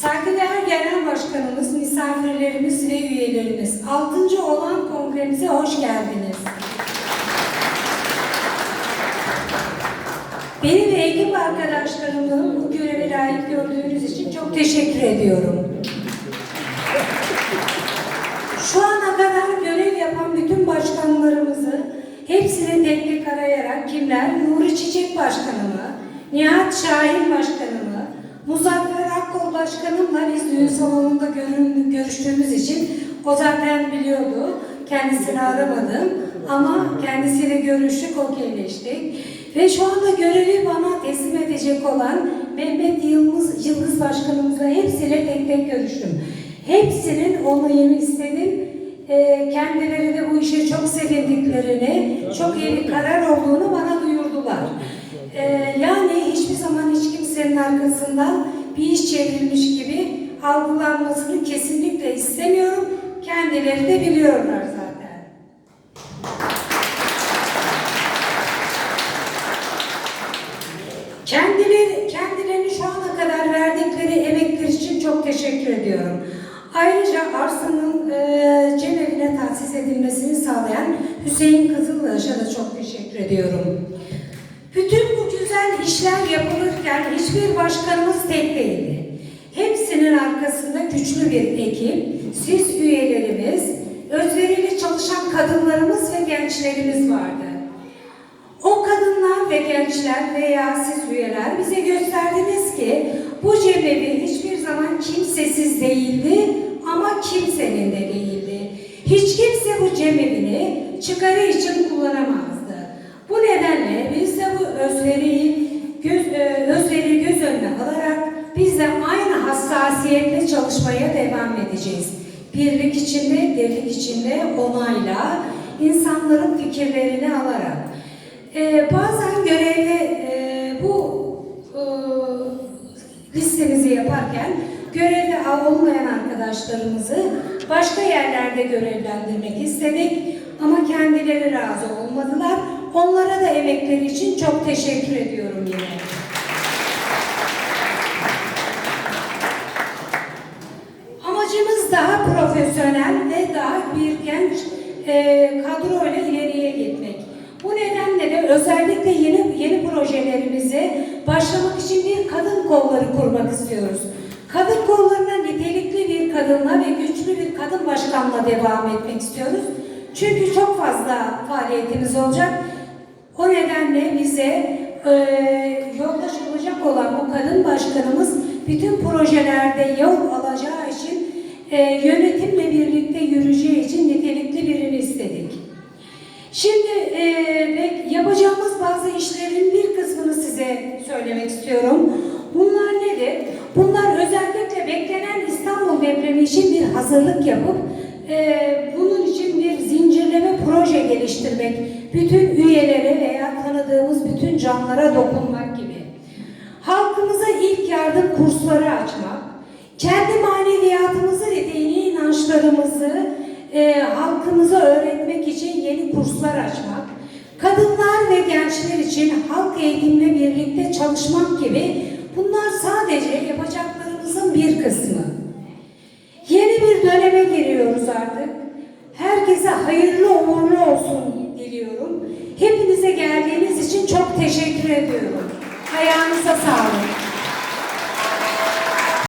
Saygıdeğer Genel Başkanımız, misafirlerimiz ve üyelerimiz, 6. olan kongremize hoş geldiniz. Beni ve ekip arkadaşlarımı bu göreve layık gördüğünüz için çok teşekkür ediyorum. Şu ana kadar görev yapan bütün başkanlarımızı hepsini tek arayarak kimler? Nuri Çiçek Başkanımı, Nihat Şahin Başkanımı, Başkanımla biz düğün salonunda görüştüğümüz için o zaten biliyordu. Kendisini aramadım ama kendisiyle görüştük, okeyleştik. Ve şu anda görevi bana teslim edecek olan Mehmet Yıldız, Yıldız Başkanımızla hepsiyle tek tek görüştüm. Hepsinin onayını istedim. Ee, kendileri de bu işe çok sevindiklerini, çok iyi bir karar olduğunu bana duyurdular. Ee, yani hiçbir zaman hiç kimsenin arkasından bir iş çevrilmiş gibi algılanmasını kesinlikle istemiyorum. Kendileri de biliyorlar zaten. Kendileri, kendilerini şu ana kadar verdikleri emekler için çok teşekkür ediyorum. Ayrıca arsanın e, cemevine tahsis edilmesini sağlayan Hüseyin Kızıldaş'a da çok teşekkür ediyorum. Bütün bu güzel işler yapılırken hiçbir başkanımız tek arkasında güçlü bir ekip, siz üyelerimiz, özverili çalışan kadınlarımız ve gençlerimiz vardı. O kadınlar ve gençler veya siz üyeler bize gösterdiniz ki bu cemevi hiçbir zaman kimsesiz değildi ama kimsenin de değildi. Hiç kimse bu cemevini çıkarı için kullanamazdı. Bu nedenle biz de bu özveriyi göz, e, özveriyi göz önüne alarak biz de aynı hassasiyetle çalışmaya devam edeceğiz. Birlik içinde, dirlik içinde onayla, insanların fikirlerini alarak. Ee, bazen görevli e, bu e, listemizi yaparken görevli olmayan arkadaşlarımızı başka yerlerde görevlendirmek istedik ama kendileri razı olmadılar. Onlara da emekleri için çok teşekkür ediyorum yine. Daha profesyonel ve daha bir genç e, kadroyla ileriye gitmek. Bu nedenle de özellikle yeni yeni projelerimize başlamak için bir kadın kolları kurmak istiyoruz. Kadın kollarına nitelikli bir kadınla ve güçlü bir kadın başkanla devam etmek istiyoruz. Çünkü çok fazla faaliyetimiz olacak. O nedenle bize e, yoldaş olacak olan bu kadın başkanımız bütün projelerde yol alacağı e, yönetimle birlikte yürüyeceği için nitelikli birini istedik. Şimdi e, yapacağımız bazı işlerin bir kısmını size söylemek istiyorum. Bunlar nedir? Bunlar özellikle beklenen İstanbul depremi için bir hazırlık yapıp e, bunun için bir zincirleme proje geliştirmek, bütün üyelere veya tanıdığımız bütün canlara dokunmak gibi. Halkımıza ilk yardım kursları açmak, kendi maneviyatımızı ve dini inançlarımızı e, halkımıza öğretmek için yeni kurslar açmak, kadınlar ve gençler için halk eğitimle birlikte çalışmak gibi bunlar sadece yapacaklarımızın bir kısmı. Yeni bir döneme giriyoruz artık. Herkese hayırlı uğurlu olsun diliyorum. Hepinize geldiğiniz için çok teşekkür ediyorum. Ayağınıza sağlık.